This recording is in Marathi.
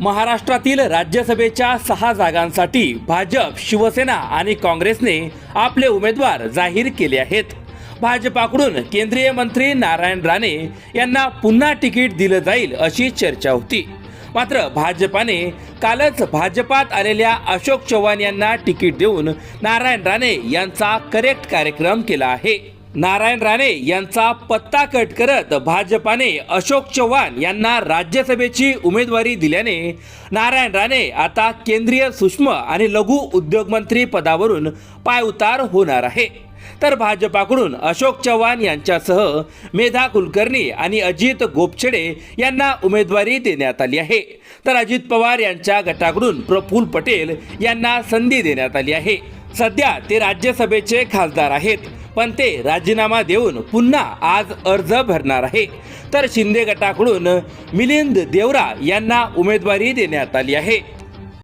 महाराष्ट्रातील राज्यसभेच्या सहा जागांसाठी भाजप शिवसेना आणि काँग्रेसने आपले उमेदवार जाहीर केले आहेत. भाजपाकडून केंद्रीय मंत्री नारायण राणे यांना पुन्हा तिकीट दिलं जाईल अशी चर्चा होती. मात्र भाजपाने कालच भाजपात आलेल्या अशोक चव्हाण यांना तिकीट देऊन नारायण राणे यांचा करेक्ट कार्यक्रम केला आहे. नारायण राणे यांचा पत्ता कट करत भाजपाने अशोक चव्हाण यांना राज्यसभेची उमेदवारी दिल्याने नारायण राणे आता केंद्रीय सूक्ष्म आणि लघु उद्योग मंत्री पदावरून पायउतार होणार आहे. तर भाजपाकडून अशोक चव्हाण यांच्यासह मेधा कुलकर्णी आणि अजित गोपछडे यांना उमेदवारी देण्यात आली आहे. तर अजित पवार यांच्या गटाकडून प्रफुल पटेल यांना संधी देण्यात आली आहे. सध्या ते राज्यसभेचे खासदार आहेत. पण ते राजीनामा देऊन पुन्हा आज अर्ज भरणार आहे. तर शिंदे गटाकडून मिलिंद देवरा यांना उमेदवारी देण्यात आली आहे.